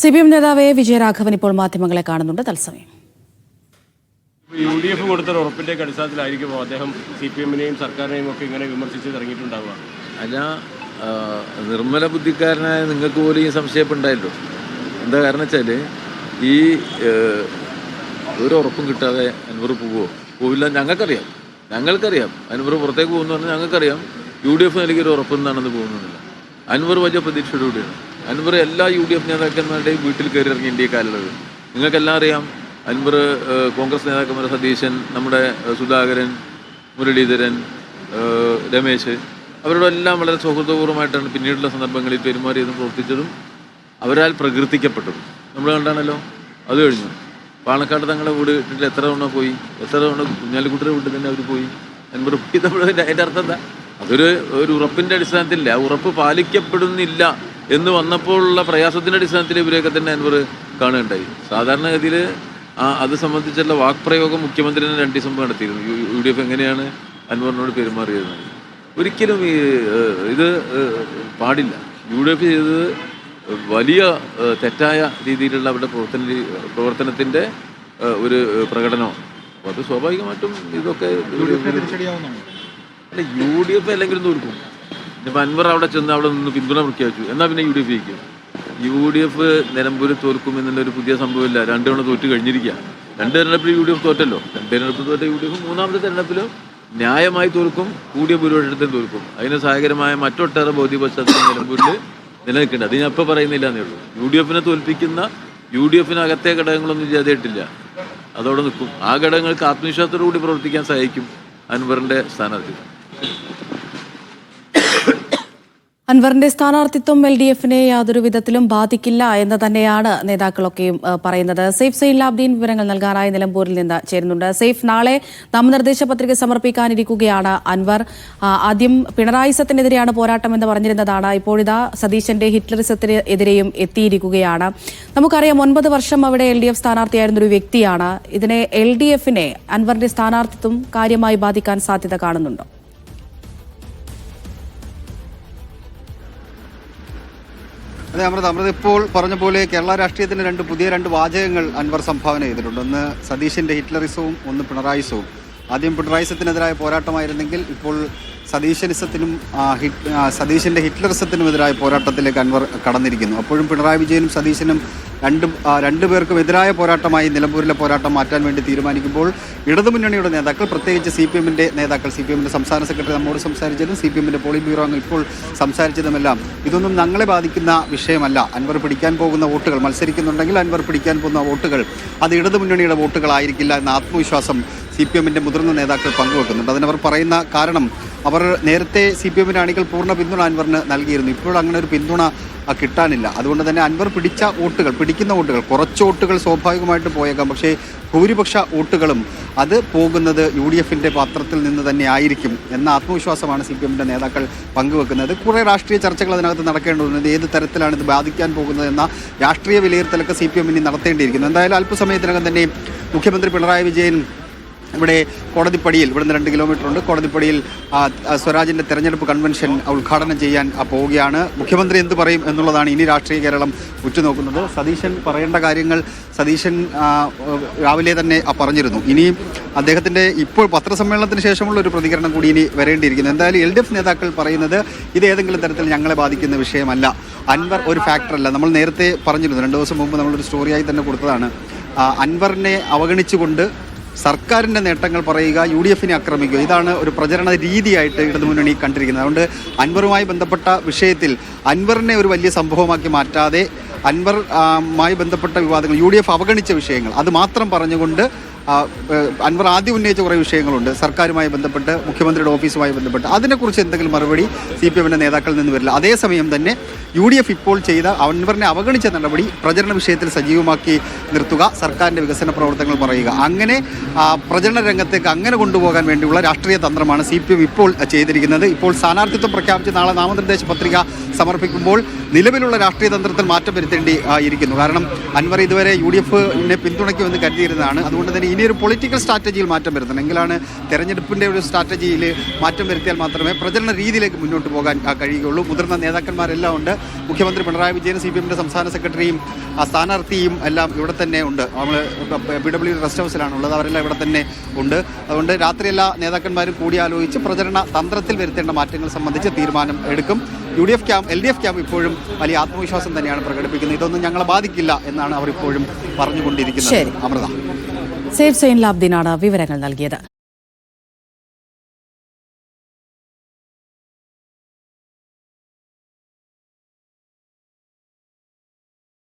C P M നേതാവ് A Vijayaraghavan ഇപ്പോൾ മാധ്യമങ്ങളെ കാണുന്നുണ്ട്. തത്സമയം. യു ഡി എഫ് കൊടുത്തൊരു ഉറപ്പിന്റെ അടിസ്ഥാനത്തിലായിരിക്കും അദ്ദേഹം സി പി എമ്മിനെയും സർക്കാരിനെയും ഒക്കെ ഇങ്ങനെ വിമർശിച്ച് ഇറങ്ങിയിട്ടുണ്ടാവുക. അല്ല നിർമ്മല ബുദ്ധിക്കാരനായ നിങ്ങൾക്ക് പോലും ഈ സംശയപ്പെടുണ്ടായല്ലോ എന്താ കാരണം വെച്ചാൽ ഈ ഒരു ഉറപ്പും കിട്ടാതെ അൻവർ പോവുമോ പോവില്ല ഞങ്ങൾക്കറിയാം. ഞങ്ങൾക്കറിയാം. അൻവർ പുറത്തേക്ക് പോകുന്നു പറഞ്ഞാൽ ഞങ്ങൾക്കറിയാം. യു ഡി എഫ് നൽകിയൊരു ഉറപ്പെന്നാണെന്ന് പോകുന്നില്ല അൻവർ വലിയ പ്രതീക്ഷയോടുകൂടിയാണ്. അൻവർ എല്ലാ യു ഡി എഫ് നേതാക്കന്മാരുടെയും വീട്ടിൽ കയറി ഇറങ്ങി ഇന്ത്യ കാലുള്ളത്. നിങ്ങൾക്കെല്ലാം അറിയാം അൻവർ കോൺഗ്രസ് നേതാക്കന്മാർ സതീശൻ നമ്മുടെ സുധാകരൻ മുരളീധരൻ രമേശ് അവരോടെല്ലാം വളരെ സൗഹൃദപൂർവമായിട്ടാണ് പിന്നീടുള്ള സന്ദർഭങ്ങളിൽ പെരുമാറിയതും പ്രവർത്തിച്ചതും അവരാൽ പ്രകീർത്തിക്കപ്പെട്ടതും. നമ്മൾ കണ്ടാണല്ലോ അത് കഴിഞ്ഞു. പാണക്കാട് തങ്ങളെ വീട് ഇട്ടിട്ട് എത്ര തവണ പോയി? എത്ര തവണ കുഞ്ഞാലിക്കുട്ടിയുടെ വീട്ടിൽ തന്നെ അവർ പോയി? അൻവർ പോയി നമ്മൾ അതിന്റെ അർത്ഥം എന്താ? അതൊരു ഒരു ഉറപ്പിന്റെ അടിസ്ഥാനത്തിലില്ല. ആ ഉറപ്പ് പാലിക്കപ്പെടുന്നില്ല. എന്ന് വന്നപ്പോഴുള്ള പ്രയാസത്തിന്റെ അടിസ്ഥാനത്തിൽ ഇവരെയൊക്കെ തന്നെ അൻവർ കാണുകയുണ്ടായി. സാധാരണഗതിയിൽ ആ അത് സംബന്ധിച്ചുള്ള വാക്പ്രയോഗം മുഖ്യമന്ത്രി തന്നെ രണ്ട് ദിവസം നടത്തിയിരുന്നു. യു- ഡി എഫ് എങ്ങനെയാണ് അൻവറിനോട് പെരുമാറിയത് ഒരിക്കലും ഈ ഇത് പാടില്ല. യു ഡി എഫ് ചെയ്തത് വലിയ തെറ്റായ രീതിയിലുള്ള അവരുടെ പ്രവർത്തന പ്രവർത്തനത്തിന്റെ ഒരു പ്രകടനമാണ്. അപ്പോൾ അത് സ്വാഭാവികമായിട്ടും ഇതൊക്കെ അല്ല യു ഡി എഫ് അല്ലെങ്കിൽ തോൽക്കും അൻവർ അവിടെ ചെന്ന് അവിടെ നിന്ന് പിന്തുണ പ്രഖ്യാപിച്ചു. എന്നാൽ പിന്നെ യു ഡി എഫ് ജയിക്കും? യു ഡി എഫ് നിലമ്പൂർ തോൽക്കും എന്നുള്ളൊരു പുതിയ സംഭവമില്ല. രണ്ട് തവണ തോറ്റ് കഴിഞ്ഞിരിക്കുക രണ്ട് തെരഞ്ഞെടുപ്പിൽ യു ഡി എഫ് തോറ്റല്ലോ. രണ്ട് തെരഞ്ഞെടുപ്പ് തോറ്റ യു ഡി എഫ് മൂന്നാമത്തെ തെരഞ്ഞെടുപ്പിലും ന്യായമായി തോൽക്കും കൂടിയ ഭൂരിപക്ഷത്തെ തോൽക്കും. അതിന് സഹായകരമായ മറ്റൊട്ടേറെ ബോധ്യ പശ്ചാത്തലം നിലമ്പൂരിൽ നിലനിൽക്കുന്നുണ്ട്. അത് ഞാൻ ഇപ്പോൾ പറയുന്നില്ല എന്നേ ഉള്ളൂ. യു ഡി എഫിനെ തോൽപ്പിക്കുന്ന യു ഡി എഫിനകത്തെ ഘടകങ്ങളൊന്നും ചെയ്തിട്ടില്ല അതോടെ നിൽക്കും. ആ ഘടകങ്ങൾക്ക് ആത്മവിശ്വാസത്തോടു കൂടി പ്രവർത്തിക്കാൻ സഹായിക്കും അൻവറിന്റെ സ്ഥാനാർത്ഥി. അൻവറിന്റെ സ്ഥാനാർത്ഥിത്വം എൽ ഡി എഫിനെ യാതൊരു വിധത്തിലും ബാധിക്കില്ല എന്ന് തന്നെയാണ് നേതാക്കളൊക്കെയും പറയുന്നത്. സേഫ് സൈൻ ലാബ്ദീൻ വിവരങ്ങൾ നൽകാനായി നിലമ്പൂരിൽ നിന്ന് ചേരുന്നുണ്ട്. സേഫ് നാളെ നാമനിർദ്ദേശ പത്രിക സമർപ്പിക്കാനിരിക്കുകയാണ് അൻവർ. ആദ്യം പിണറായി സത്തിനെതിരെയാണ് പോരാട്ടം എന്ന് പറഞ്ഞിരുന്നതാണ്. ഇപ്പോഴിതാ സതീശന്റെ ഹിറ്റ്ലറിസത്തിന് എതിരെയും എത്തിയിരിക്കുകയാണ്. നമുക്കറിയാം ഒൻപത് വർഷം അവിടെ എൽ ഡി എഫ് സ്ഥാനാർത്ഥിയായിരുന്ന ഒരു വ്യക്തിയാണ്. ഇതിനെ എൽ ഡി എഫിനെ അൻവറിന്റെ സ്ഥാനാർത്ഥിത്വം കാര്യമായി ബാധിക്കാൻ സാധ്യത കാണുന്നുണ്ടോ? അതെ അമൃത അമൃത ഇപ്പോൾ പറഞ്ഞ പോലെ കേരള രാഷ്ട്രീയത്തിന് രണ്ട് പുതിയ രണ്ട് വാചകങ്ങൾ അൻവർ സംഭാവന ചെയ്തിട്ടുണ്ട്. ഒന്ന് സതീശിന്റെ ഹിറ്റ്ലറിസവും ഒന്ന് പിണറായിസവും. ആദ്യം പിണറായിസത്തിനെതിരായ പോരാട്ടമായിരുന്നെങ്കിൽ ഇപ്പോൾ സതീശനിസത്തിനും സതീശന്റെ ഹിറ്റ്ലറിസത്തിനുമെതിരായ പോരാട്ടത്തിലേക്ക് അൻവർ കടന്നിരിക്കുന്നു. അപ്പോഴും പിണറായി വിജയനും സതീശനും രണ്ടും രണ്ടു രണ്ടുപേർക്കും എതിരായ പോരാട്ടമായി നിലമ്പൂരിലെ പോരാട്ടം മാറ്റാൻ വേണ്ടി തീരുമാനിക്കുമ്പോൾ ഇടതുമുന്നണിയുടെ നേതാക്കൾ പ്രത്യേകിച്ച് സി പി എമ്മിന്റെ നേതാക്കൾ സി പി എമ്മിന്റെ സംസ്ഥാന സെക്രട്ടറി നമ്മോട് സംസാരിച്ചതും സി പി എമ്മിന്റെ പോളിറ്റ് ബ്യൂറോ അംഗം ഇപ്പോൾ സംസാരിച്ചതുമെല്ലാം ഇതൊന്നും ഞങ്ങളെ ബാധിക്കുന്ന വിഷയമല്ല. അൻവർ പിടിക്കാൻ പോകുന്ന വോട്ടുകൾ മത്സരിക്കുന്നുണ്ടെങ്കിൽ അൻവർ പിടിക്കാൻ പോകുന്ന വോട്ടുകൾ അത് ഇടതുമുന്നണിയുടെ വോട്ടുകളായിരിക്കില്ല എന്ന ആത്മവിശ്വാസം സി പി എമ്മിന്റെ മുതിർന്ന നേതാക്കൾ പങ്കുവെക്കുന്നുണ്ട്. അതിനവർ പറയുന്ന കാരണം അവർ നേരത്തെ സി പി എമ്മിന്റെ അണികൾ പൂർണ പിന്തുണ അൻവറിന് നൽകിയിരുന്നു. ഇപ്പോൾ അങ്ങനെ ഒരു പിന്തുണ കിട്ടാനില്ല. അതുകൊണ്ട് തന്നെ അൻവർ പിടിച്ച വോട്ടുകൾ പിടിക്കുന്ന വോട്ടുകൾ കുറച്ച് വോട്ടുകൾ സ്വാഭാവികമായിട്ട് പോയേക്കാം. പക്ഷേ ഭൂരിപക്ഷ വോട്ടുകളും അത് പോകുന്നത് യു ഡി എഫിന്റെ പാത്രത്തിൽ നിന്ന് തന്നെ ആയിരിക്കും എന്ന ആത്മവിശ്വാസമാണ് സി പി എമ്മിന്റെ നേതാക്കൾ പങ്കുവെക്കുന്നത്. കുറേ രാഷ്ട്രീയ ചർച്ചകൾ അതിനകത്ത് നടക്കേണ്ടതുണ്ട്. ഏത് തരത്തിലാണ് ഇത് ബാധിക്കാൻ പോകുന്നത് എന്ന രാഷ്ട്രീയ വിലയിരുത്തലൊക്കെ സി പി എമ്മിന് നടത്തേണ്ടിയിരിക്കുന്നു. എന്തായാലും അല്പസമയത്തിനകം തന്നെ മുഖ്യമന്ത്രി പിണറായി വിജയൻ ഇവിടെ കോടതിപ്പടിയിൽ ഇവിടുന്ന് രണ്ട് കിലോമീറ്റർ ഉണ്ട്. കോടതിപ്പടിയിൽ സ്വരാജിന്റെ തെരഞ്ഞെടുപ്പ് കൺവെൻഷൻ ഉദ്ഘാടനം ചെയ്യാൻ പോവുകയാണ്. മുഖ്യമന്ത്രി എന്ത് പറയും എന്നുള്ളതാണ് ഇനി രാഷ്ട്രീയ കേരളം ഉറ്റുനോക്കുന്നത്. സതീശൻ പറയേണ്ട കാര്യങ്ങൾ സതീശൻ രാവിലെ തന്നെ പറഞ്ഞിരുന്നു. ഇനിയും അദ്ദേഹത്തിന്റെ ഇപ്പോൾ പത്രസമ്മേളനത്തിന് ശേഷമുള്ള ഒരു പ്രതികരണം കൂടി ഇനി വരേണ്ടിയിരിക്കുന്നു. എന്തായാലും എൽ ഡി എഫ് നേതാക്കൾ പറയുന്നത് ഇത് ഏതെങ്കിലും തരത്തിൽ ഞങ്ങളെ ബാധിക്കുന്ന വിഷയമല്ല. അൻവർ ഒരു ഫാക്ടറല്ല. നമ്മൾ നേരത്തെ പറഞ്ഞിരുന്നു രണ്ട് ദിവസം മുമ്പ് നമ്മളൊരു സ്റ്റോറിയായി തന്നെ കൊടുത്തതാണ്. അൻവറിനെ അവഗണിച്ചുകൊണ്ട് സർക്കാരിന്റെ നേട്ടങ്ങൾ പറയുക യു ഡി എഫിനെ ആക്രമിക്കുക ഇതാണ് ഒരു പ്രചരണ രീതിയായിട്ട് ഇടതുമുന്നണി കണ്ടിരിക്കുന്നത്. അതുകൊണ്ട് അൻവറുമായി ബന്ധപ്പെട്ട വിഷയത്തിൽ അൻവറിനെ ഒരു വലിയ സംഭവമാക്കി മാറ്റാതെ അൻവർ ആ, മായി ബന്ധപ്പെട്ട വിവാദങ്ങൾ യു ഡി എഫ് അവഗണിച്ച വിഷയങ്ങൾ അത് മാത്രം പറഞ്ഞുകൊണ്ട് അൻവർ ആദ്യം ഉന്നയിച്ച കുറേ വിഷയങ്ങളുണ്ട്. സർക്കാരുമായി ബന്ധപ്പെട്ട് മുഖ്യമന്ത്രിയുടെ ഓഫീസുമായി ബന്ധപ്പെട്ട്. അതിനെക്കുറിച്ച് എന്തെങ്കിലും മറുപടി സി പി എമ്മിന്റെ നേതാക്കളിൽ നിന്ന് വരില്ല. അതേസമയം തന്നെ യു ഡി എഫ് ഇപ്പോൾ ചെയ്ത അൻവറിനെ അവഗണിച്ച നടപടി പ്രചരണ വിഷയത്തിൽ സജീവമാക്കി നിർത്തുക സർക്കാരിന്റെ വികസന പ്രവർത്തനങ്ങൾ പറയുക അങ്ങനെ പ്രചരണ രംഗത്തേക്ക് അങ്ങനെ കൊണ്ടുപോകാൻ വേണ്ടിയുള്ള രാഷ്ട്രീയ തന്ത്രമാണ് സി പി എം ഇപ്പോൾ ചെയ്തിരിക്കുന്നത്. ഇപ്പോൾ സ്ഥാനാർത്ഥിത്വം പ്രഖ്യാപിച്ച് നാളെ നാമനിർദ്ദേശ പത്രിക സമർപ്പിക്കുമ്പോൾ നിലവിലുള്ള രാഷ്ട്രീയ തന്ത്രത്തിൽ മാറ്റം വരുത്തേണ്ടി ഇരിക്കുന്നു. കാരണം അൻവർ ഇതുവരെ യു ഡി എഫിനെ പിന്തുണയ്ക്കുമെന്ന് കരുതിയിരുന്നതാണ്. അതുകൊണ്ട് തന്നെ ഇനി ഒരു പൊളിറ്റിക്കൽ സ്ട്രാറ്റജിയിൽ മാറ്റം വരുത്തണം. എങ്കിലാണ് തെരഞ്ഞെടുപ്പിന്റെ ഒരു സ്ട്രാറ്റജിയിൽ മാറ്റം വരുത്തിയാൽ മാത്രമേ പ്രചരണ രീതിയിലേക്ക് മുന്നോട്ട് പോകാൻ കഴിയുകയുള്ളൂ. മുതിർന്ന നേതാക്കന്മാരെല്ലാം ഉണ്ട്. മുഖ്യമന്ത്രി പിണറായി വിജയൻ സി പി എമ്മിന്റെ സംസ്ഥാന സെക്രട്ടറിയും ആ സ്ഥാനാർത്ഥിയും എല്ലാം ഇവിടെ തന്നെ ഉണ്ട്. നമ്മൾ പി ഡബ്ല്യു റെസ്റ്റ് ഹൗസിലാണ് ഉള്ളത്. അവരെല്ലാം ഇവിടെ തന്നെ ഉണ്ട്. അതുകൊണ്ട് രാത്രി എല്ലാ നേതാക്കന്മാരും കൂടിയാലോചിച്ച് പ്രചരണ തന്ത്രത്തിൽ വരുത്തേണ്ട മാറ്റങ്ങൾ സംബന്ധിച്ച് തീരുമാനം എടുക്കും. U D F camp L D F camp ഇപ്പോഴും വലിയ ആത്മവിശ്വാസം തന്നെയാണ് പ്രകടിപ്പിക്കുന്നത്. ഇതൊന്നും ഞങ്ങളെ ബാധിക്കില്ല എന്നാണ് അവർ ഇപ്പോഴും പറഞ്ഞുകൊണ്ടിരിക്കുന്നത്. അമൃത. സേഫ് സെയിൻ ലാബ്ദീനാണ് വിവരങ്ങൾ നൽകിയത്